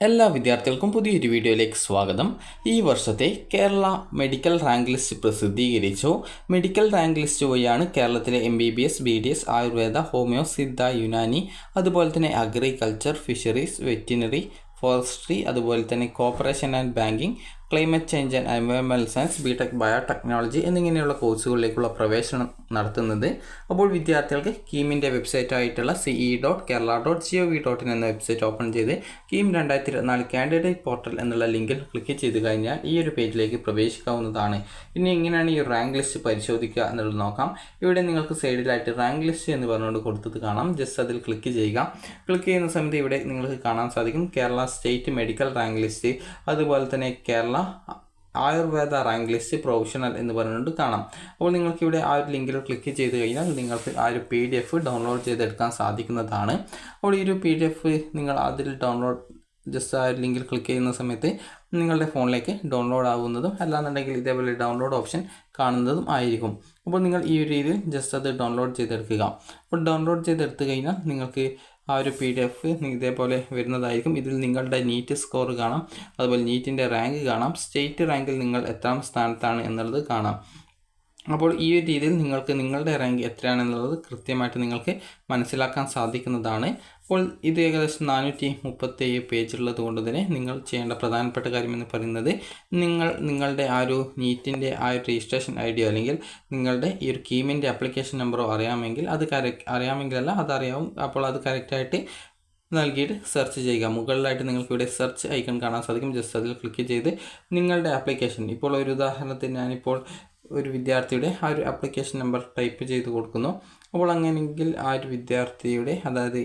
എല്ലാ വിദ്യാർത്ഥികൾക്കും പുതിയൊരു വീഡിയോയിലേക്ക് സ്വാഗതം. ഈ വർഷത്തെ കേരള മെഡിക്കൽ റാങ്ക് ലിസ്റ്റ് പ്രസിദ്ധീകരിച്ചു. മെഡിക്കൽ റാങ്ക് ലിസ്റ്റ് വഴിയാണ് കേരളത്തിലെ M B B S B D S Ayurveda homeo Siddha Unani അതുപോലെ തന്നെ അഗ്രികൾച്ചർ ഫിഷറീസ് വെറ്റിനറി ഫോറസ്ട്രി അതുപോലെ തന്നെ cooperation and banking climate change and MML science B tech biotechnology എന്നിങ്ങനെയുള്ള കോഴ്സുകളിലേക്കുള്ള പ്രവേശനം നടത്തുന്നത്. അപ്പോൾ വിദ്യാർത്ഥികൾക്ക് കീമിന്റെ വെബ്സൈറ്റ് ആയിട്ടുള്ള CE dot Kerala dot G O V dot in എന്ന വെബ്സൈറ്റ് ഓപ്പൺ ചെയ്ത് കീം രണ്ടായിരത്തി ഇരുപത്തിനാല് കാൻഡിഡേറ്റ് പോർട്ടൽ എന്നുള്ള ലിങ്കിൽ ക്ലിക്ക് ചെയ്ത് കഴിഞ്ഞാൽ ഈ ഒരു പേജിലേക്ക് പ്രവേശിക്കാവുന്നതാണ്. ഇനി എങ്ങനെയാണ് ഈ റാങ്ക് ലിസ്റ്റ് പരിശോധിക്കുക എന്നുള്ളത് നോക്കാം. ഇവിടെ നിങ്ങൾക്ക് സൈഡിലായിട്ട് റാങ്ക് ലിസ്റ്റ് എന്ന് പറഞ്ഞുകൊണ്ട് കൊടുത്തത് കാണാം. ജസ്റ്റ് അതിൽ ക്ലിക്ക് ചെയ്യുക. ക്ലിക്ക് ചെയ്യുന്ന സമയത്ത് ഇവിടെ നിങ്ങൾക്ക് കാണാൻ സാധിക്കും Kerala state medical rank list അതുപോലെ തന്നെ Kerala Ayurveda rank list professional എന്ന് പറഞ്ഞുകൊണ്ട് കാണാം. അപ്പോൾ നിങ്ങൾക്ക് ഇവിടെ ആ ഒരു ലിങ്കിൽ ക്ലിക്ക് ചെയ്ത് കഴിഞ്ഞാൽ നിങ്ങൾക്ക് ആ ഒരു പി ഡി എഫ് ഡൗൺലോഡ് ചെയ്തെടുക്കാൻ സാധിക്കുന്നതാണ്. അപ്പോൾ ഈ ഒരു പി ഡി എഫ് നിങ്ങൾ അതിൽ ഡൗൺലോഡ് ജസ്റ്റ് ആ ഒരു ലിങ്കിൽ ക്ലിക്ക് ചെയ്യുന്ന സമയത്ത് നിങ്ങളുടെ ഫോണിലേക്ക് ഡൗൺലോഡ് ആവുന്നതും അല്ലാന്നുണ്ടെങ്കിൽ ഇതേപോലെ ഡൗൺലോഡ് ഓപ്ഷൻ കാണുന്നതും ആയിരിക്കും. അപ്പോൾ നിങ്ങൾ ഈ ഒരു രീതിയിൽ ജസ്റ്റ് അത് ഡൗൺലോഡ് ചെയ്തെടുക്കുക. അപ്പോൾ ഡൗൺലോഡ് ചെയ്തെടുത്തു കഴിഞ്ഞാൽ നിങ്ങൾക്ക് ആ ഒരു പി ഡി എഫ് ഇതേപോലെ വരുന്നതായിരിക്കും. ഇതിൽ നിങ്ങളുടെ നീറ്റ് സ്കോർ കാണാം. അതുപോലെ നീറ്റിന്റെ റാങ്ക് കാണാം. സ്റ്റേറ്റ് റാങ്കിൽ നിങ്ങൾ എത്രാം സ്ഥാനത്താണ് എന്നുള്ളത് കാണാം. അപ്പോൾ ഈ ഒരു രീതിയിൽ നിങ്ങൾക്ക് നിങ്ങളുടെ റാങ്ക് എത്രയാണെന്നുള്ളത് കൃത്യമായിട്ട് നിങ്ങൾക്ക് മനസ്സിലാക്കാൻ സാധിക്കുന്നതാണ്. അപ്പോൾ ഇത് ഏകദേശം നാനൂറ്റി മുപ്പത്തേഴ് പേജുള്ളത് കൊണ്ട് തന്നെ നിങ്ങൾ ചെയ്യേണ്ട പ്രധാനപ്പെട്ട കാര്യം എന്ന് പറയുന്നത് നിങ്ങൾ നിങ്ങളുടെ ആ ഒരു നീറ്റിന്റെ ആ ഒരു രജിസ്ട്രേഷൻ ഐ ഡിയോ അല്ലെങ്കിൽ നിങ്ങളുടെ ഈ ഒരു കീമിന്റെ അപ്ലിക്കേഷൻ നമ്പറോ അറിയാമെങ്കിൽ അത് കറക്റ്റ് അറിയാമെങ്കിലല്ല അതറിയാവും അപ്പോൾ അത് കറക്റ്റായിട്ട് നൽകിയിട്ട് സെർച്ച് ചെയ്യുക. മുകളിലായിട്ട് നിങ്ങൾക്ക് ഇവിടെ സെർച്ച് ഐക്കൺ കാണാൻ സാധിക്കും. ജസ്റ്റ് അതിൽ ക്ലിക്ക് ചെയ്ത് നിങ്ങളുടെ ആപ്ലിക്കേഷൻ ഇപ്പോൾ ഒരു ഉദാഹരണത്തിന് ഞാനിപ്പോൾ ഒരു വിദ്യാർത്ഥിയുടെ ആ ഒരു ആപ്ലിക്കേഷൻ നമ്പർ ടൈപ്പ് ചെയ്ത് കൊടുക്കുന്നു. അപ്പോൾ അങ്ങനെയെങ്കിൽ ആ ഒരു വിദ്യാർത്ഥിയുടെ അതായത്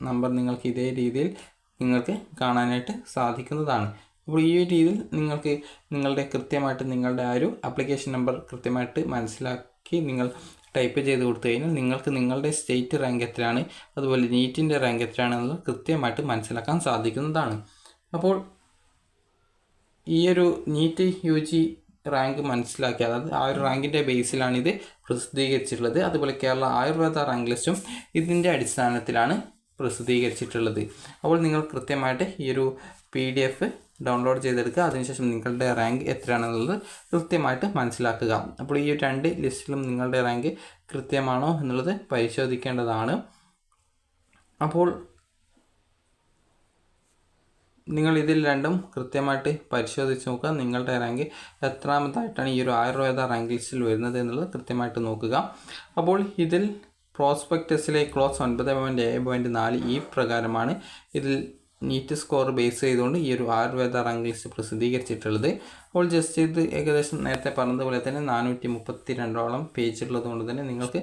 നമ്പർ നിങ്ങൾക്ക് ഇതേ രീതിയിൽ നിങ്ങൾക്ക് കാണാനായിട്ട് സാധിക്കുന്നതാണ്. അപ്പോൾ ഈ ഒരു രീതിയിൽ നിങ്ങൾക്ക് നിങ്ങളുടെ കൃത്യമായിട്ട് നിങ്ങളുടെ ആ ഒരു ആപ്ലിക്കേഷൻ നമ്പർ കൃത്യമായിട്ട് മനസ്സിലാക്കി നിങ്ങൾ ടൈപ്പ് ചെയ്ത് കൊടുത്തു കഴിഞ്ഞാൽ നിങ്ങൾക്ക് നിങ്ങളുടെ സ്റ്റേറ്റ് റാങ്ക് എത്രയാണ് അതുപോലെ നീറ്റിന്റെ റാങ്ക് എത്രയാണെന്നുള്ളത് കൃത്യമായിട്ട് മനസ്സിലാക്കാൻ സാധിക്കുന്നതാണ്. അപ്പോൾ ഈ ഒരു നീറ്റ് യു ജി റാങ്ക് മനസ്സിലാക്കി. അതായത് ആ ഒരു റാങ്കിന്റെ ബേസിലാണ് ഇത് പ്രസിദ്ധീകരിച്ചിട്ടുള്ളത്. അതുപോലെ കേരള ആയുർവേദ റാങ്ക് ലിസ്റ്റും ഇതിന്റെ അടിസ്ഥാനത്തിലാണ് പ്രസിദ്ധീകരിച്ചിട്ടുള്ളത്. അപ്പോൾ നിങ്ങൾ കൃത്യമായിട്ട് ഈ ഒരു പി ഡി എഫ് ഡൗൺലോഡ് ചെയ്തെടുക്കുക. അതിനുശേഷം നിങ്ങളുടെ റാങ്ക് എത്രയാണെന്നുള്ളത് കൃത്യമായിട്ട് മനസ്സിലാക്കുക. അപ്പോൾ ഈ രണ്ട് ലിസ്റ്റിലും നിങ്ങളുടെ റാങ്ക് കൃത്യമാണോ എന്നുള്ളത് പരിശോധിക്കേണ്ടതാണ്. അപ്പോൾ നിങ്ങൾ ഇതിൽ രണ്ടും കൃത്യമായിട്ട് പരിശോധിച്ച് നോക്കുക. നിങ്ങളുടെ റാങ്ക് എത്രാമതായിട്ടാണ് ഈ ഒരു ആയുർവേദ റാങ്ക് ലിസ്റ്റിൽ വരുന്നത് എന്നുള്ളത് കൃത്യമായിട്ട് നോക്കുക. അപ്പോൾ ഇതിൽ പ്രോസ്പെക്ടസിലെ ക്ലോസ് ഒൻപത് പോയിന്റ് ഏഴ് പോയിന്റ് നാല് ഈ പ്രകാരമാണ് ഇതിൽ നീറ്റ് സ്കോർ ബേസ് ചെയ്തുകൊണ്ട് ഈ ഒരു ആയുർവേദ റാങ്ക് ലിസ്റ്റ് പ്രസിദ്ധീകരിച്ചിട്ടുള്ളത്. അപ്പോൾ ജസ്റ്റ് ഇത് ഏകദേശം നേരത്തെ പറഞ്ഞതുപോലെ തന്നെ നാനൂറ്റി മുപ്പത്തി രണ്ടോളം പേജ് തന്നെ നിങ്ങൾക്ക്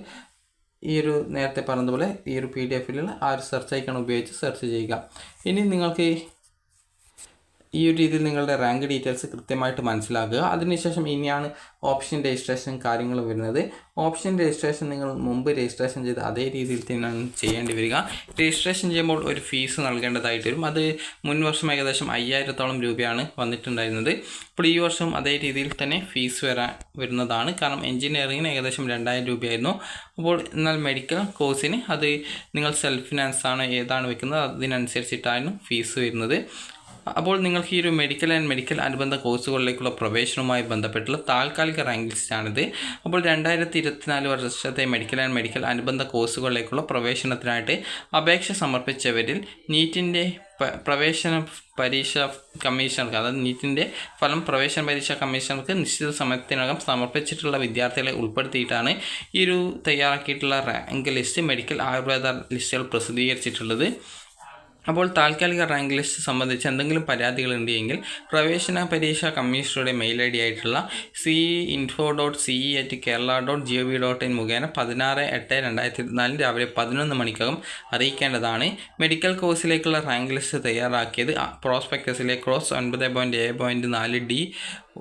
ഈ ഒരു നേരത്തെ പറഞ്ഞതുപോലെ ഈ ഒരു പി ഡി എഫിലുള്ള ആ ഒരു സെർച്ച് ഐക്കൺ ഉപയോഗിച്ച് സെർച്ച് ചെയ്യുക. ഇനി നിങ്ങൾക്ക് ഈ ഒരു രീതിയിൽ നിങ്ങളുടെ റാങ്ക് ഡീറ്റെയിൽസ് കൃത്യമായിട്ട് മനസ്സിലാക്കുക. അതിനുശേഷം ഇനിയാണ് ഓപ്ഷൻ രജിസ്ട്രേഷൻ കാര്യങ്ങൾ വരുന്നത്. ഓപ്ഷൻ രജിസ്ട്രേഷൻ നിങ്ങൾ മുമ്പ് രജിസ്ട്രേഷൻ ചെയ്ത് അതേ രീതിയിൽ തന്നെയാണ് ചെയ്യേണ്ടി വരിക. രജിസ്ട്രേഷൻ ചെയ്യുമ്പോൾ ഒരു ഫീസ് നൽകേണ്ടതായിട്ട് വരും. അത് മുൻ വർഷം ഏകദേശം അയ്യായിരത്തോളം രൂപയാണ് വന്നിട്ടുണ്ടായിരുന്നത്. ഇപ്പോൾ ഈ വർഷം അതേ രീതിയിൽ തന്നെ ഫീസ് വരാൻ വരുന്നതാണ്. കാരണം എഞ്ചിനീയറിങ്ങിന് ഏകദേശം രണ്ടായിരം രൂപയായിരുന്നു. അപ്പോൾ എന്നാൽ മെഡിക്കൽ കോഴ്സിന് അത് നിങ്ങൾ സെൽഫ് ഫിനാൻസ് ആണ് ഏതാണ് വെക്കുന്നത് അതിനനുസരിച്ചിട്ടായിരുന്നു ഫീസ് വരുന്നത്. അപ്പോൾ നിങ്ങൾക്ക് ഈ ഒരു മെഡിക്കൽ ആൻഡ് മെഡിക്കൽ അനുബന്ധ കോഴ്സുകളിലേക്കുള്ള പ്രവേശനവുമായി ബന്ധപ്പെട്ടുള്ള താൽക്കാലിക റാങ്ക് ലിസ്റ്റാണിത് അപ്പോൾ രണ്ടായിരത്തി ഇരുപത്തിനാല് വർഷത്തെ മെഡിക്കൽ ആൻഡ് മെഡിക്കൽ അനുബന്ധ കോഴ്സുകളിലേക്കുള്ള പ്രവേശനത്തിനായിട്ട് അപേക്ഷ സമർപ്പിച്ചവരിൽ നീറ്റിന്റെ പ്രവേശന പരീക്ഷ കമ്മീഷണർക്ക് അതായത് നീറ്റിന്റെ ഫലം പ്രവേശന പരീക്ഷ കമ്മീഷണർക്ക് നിശ്ചിത സമയത്തിനകം സമർപ്പിച്ചിട്ടുള്ള വിദ്യാർത്ഥികളെ ഉൾപ്പെടുത്തിയിട്ടാണ് ഈ ഒരു തയ്യാറാക്കിയിട്ടുള്ള റാങ്ക് ലിസ്റ്റ് മെഡിക്കൽ ആയുർവേദ ലിസ്റ്റുകൾ പ്രസിദ്ധീകരിച്ചിട്ടുള്ളത്. അപ്പോൾ താൽക്കാലിക റാങ്ക് ലിസ്റ്റ് സംബന്ധിച്ച് എന്തെങ്കിലും പരാതികൾ ഉണ്ടെങ്കിൽ പ്രവേശന പരീക്ഷ കമ്മീഷണറുടെ മെയിൽ ഐ ഡി ആയിട്ടുള്ള C info dot C E at Kerala dot G O V dot in മുഖേന പതിനാറ് എട്ട് രണ്ടായിരത്തി ഇരുപത്തിനാലിന് രാവിലെ പതിനൊന്ന് മണിക്കകം അറിയിക്കേണ്ടതാണ്. മെഡിക്കൽ കോഴ്സിലേക്കുള്ള റാങ്ക് ലിസ്റ്റ് തയ്യാറാക്കിയത് പ്രോസ്പെക്ടസിലെ ക്രോസ് ഒൻപത് പോയിന്റ് ഏഴ് പോയിന്റ് നാല് ഡി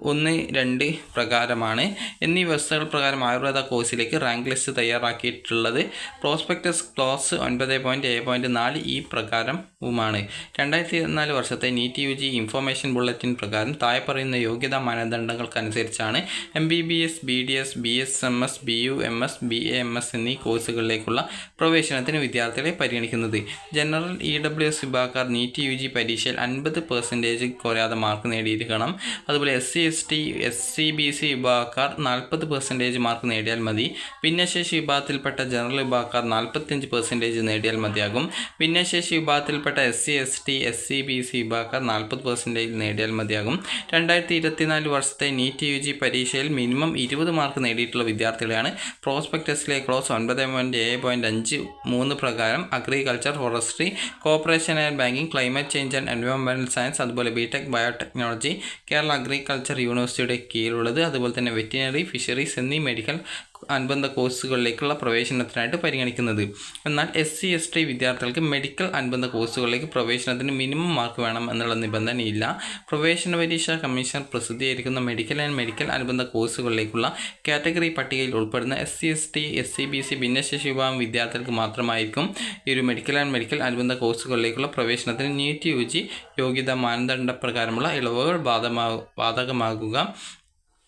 ഒന്ന് രണ്ട് പ്രകാരമാണ്. എന്നീ വ്യവസ്ഥകൾ പ്രകാരം ആയുർവേദ കോഴ്സിലേക്ക് റാങ്ക് ലിസ്റ്റ് തയ്യാറാക്കിയിട്ടുള്ളത്. പ്രോസ്പെക്ടസ് ക്ലോസ് ഒൻപത് പോയിന്റ് ഏഴ് പോയിന്റ് നാല് ഈ പ്രകാരവുമാണ്. രണ്ടായിരത്തി ഇരുപത്തിനാല് വർഷത്തെ NEET U G information bulletin പ്രകാരം താഴെ പറയുന്ന യോഗ്യതാ മാനദണ്ഡങ്ങൾക്കനുസരിച്ചാണ് M B B S B D S B S M S B U M S B A M S എന്നീ കോഴ്സുകളിലേക്കുള്ള പ്രവേശനത്തിന് വിദ്യാർത്ഥികളെ പരിഗണിക്കുന്നത്. ജനറൽ ഇ ഡബ്ല്യു എസ് വിഭാഗക്കാർ നീറ്റ് യു ജി പരീക്ഷയിൽ അൻപത് പെർസെന്റേജ് കുറയാതെ മാർക്ക് നേടിയിരിക്കണം. അതുപോലെ S C S T S C B C വിഭാഗക്കാർ നാൽപ്പത് പെർസെന്റേജ് മാർക്ക് നേടിയാൽ മതി. ഭിന്നശേഷി വിഭാഗത്തിൽപ്പെട്ട ജനറൽ വിഭാഗക്കാർ നാൽപ്പത്തഞ്ച് പെർസെന്റേജ് നേടിയാൽ മതിയാകും. ഭിന്നശേഷി വിഭാഗത്തിൽപ്പെട്ട S C S T S C B C വിഭാഗക്കാർ നാൽപ്പത് പെർസെന്റേജ് നേടിയാൽ മതിയാകും. രണ്ടായിരത്തി ഇരുപത്തിനാല് വർഷത്തെ നീറ്റ് യു ജി പരീക്ഷയിൽ മിനിമം ഇരുപത് മാർക്ക് നേടിയിട്ടുള്ള വിദ്യാർത്ഥികളെയാണ്. പ്രോസ്പെക്ടസിലെ ക്ലോസ് ഒൻപത് പോയിന്റ് ഏഴ് പോയിന്റ് അഞ്ച് മൂന്ന് പ്രകാരം agriculture forestry corporation and banking climate change and എൻവയോൺമെന്റൽ science അതുപോലെ B tech biotechnology Kerala agriculture യൂണിവേഴ്സിറ്റിയുടെ കീഴിലുള്ളത്. അതുപോലെ തന്നെ വെറ്റിനറി ഫിഷറീസ് എന്നീ മെഡിക്കൽ അനുബന്ധ കോഴ്സുകളിലേക്കുള്ള പ്രവേശനത്തിനായിട്ട് പരിഗണിക്കുന്നത്. എന്നാൽ എസ് സി എസ് ടി വിദ്യാർത്ഥികൾക്ക് മെഡിക്കൽ അനുബന്ധ കോഴ്സുകളിലേക്ക് പ്രവേശനത്തിന് മിനിമം മാർക്ക് വേണം എന്നുള്ള നിബന്ധനയില്ല. പ്രവേശന പരീക്ഷാ കമ്മീഷൻ പ്രസിദ്ധീകരിക്കുന്ന മെഡിക്കൽ ആൻഡ് മെഡിക്കൽ അനുബന്ധ കോഴ്സുകളിലേക്കുള്ള കാറ്റഗറി പട്ടികയിൽ ഉൾപ്പെടുന്ന S C S T S C B C ഭിന്നശേഷി വിഭാഗം വിദ്യാർത്ഥികൾക്ക് മാത്രമായിരിക്കും ഈ ഒരു മെഡിക്കൽ ആൻഡ് മെഡിക്കൽ അനുബന്ധ കോഴ്സുകളിലേക്കുള്ള പ്രവേശനത്തിന് നീറ്റ് യു ജി യോഗ്യതാ മാനദണ്ഡ പ്രകാരമുള്ള ഇളവുകൾ ബാധകമാകുക.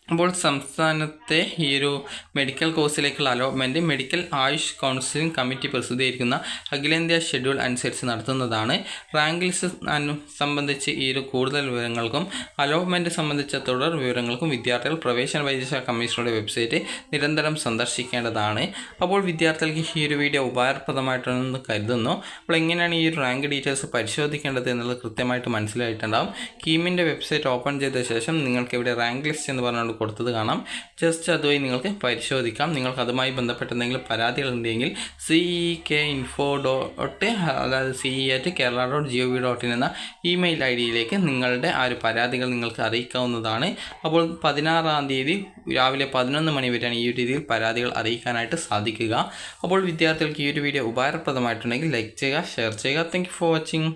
അപ്പോൾ സംസ്ഥാനത്തെ ഈ ഒരു medical കോഴ്സിലേക്കുള്ള allotment medical AYUSH counselling committee പ്രസിദ്ധീകരിക്കുന്ന അഖിലേന്ത്യാ ഷെഡ്യൂൾ അനുസരിച്ച് നടത്തുന്നതാണ്. റാങ്ക് ലിസ്റ്റ് സംബന്ധിച്ച് ഈ ഒരു കൂടുതൽ വിവരങ്ങൾക്കും അലോട്ട്മെന്റ് സംബന്ധിച്ച തുടർ വിവരങ്ങൾക്കും വിദ്യാർത്ഥികൾ പ്രവേശന പരീക്ഷാ കമ്മീഷനുടെ വെബ്സൈറ്റ് നിരന്തരം സന്ദർശിക്കേണ്ടതാണ്. അപ്പോൾ വിദ്യാർത്ഥികൾക്ക് ഈ ഒരു വീഡിയോ ഉപകാരപ്രദമായിട്ടുണ്ടെന്ന് കരുതുന്നു. അപ്പോൾ എങ്ങനെയാണ് ഈ ഒരു റാങ്ക് ഡീറ്റെയിൽസ് പരിശോധിക്കേണ്ടത് എന്നുള്ളത് കൃത്യമായിട്ട് മനസ്സിലായിട്ടുണ്ടാകും കീമിന്റെ വെബ്സൈറ്റ് ഓപ്പൺ ചെയ്ത ശേഷം നിങ്ങൾക്ക് ഇവിടെ റാങ്ക് ലിസ്റ്റ് എന്ന് പറഞ്ഞുകൊണ്ട് കൊടുത്തത് കാണാം. ജസ്റ്റ് അതുവഴി നിങ്ങൾക്ക് പരിശോധിക്കാം. നിങ്ങൾക്ക് അതുമായി ബന്ധപ്പെട്ട എന്തെങ്കിലും പരാതികളുണ്ടെങ്കിൽ C E K info dot അതായത് C E at Kerala dot G O V dot in എന്ന ഇമെയിൽ ഐ ഡിയിലേക്ക് നിങ്ങളുടെ ആ ഒരു പരാതികൾ നിങ്ങൾക്ക് അറിയിക്കാവുന്നതാണ്. അപ്പോൾ പതിനാറാം തീയതി രാവിലെ പതിനൊന്ന് മണി വരെയാണ് ഈ ഒരു രീതിയിൽ പരാതികൾ അറിയിക്കാനായിട്ട് സാധിക്കുക. അപ്പോൾ വിദ്യാർത്ഥികൾക്ക് ഈ ഒരു വീഡിയോ ഉപകാരപ്രദമായിട്ടുണ്ടെങ്കിൽ ലൈക്ക് ചെയ്യുക ഷെയർ ചെയ്യുക. Thank for watching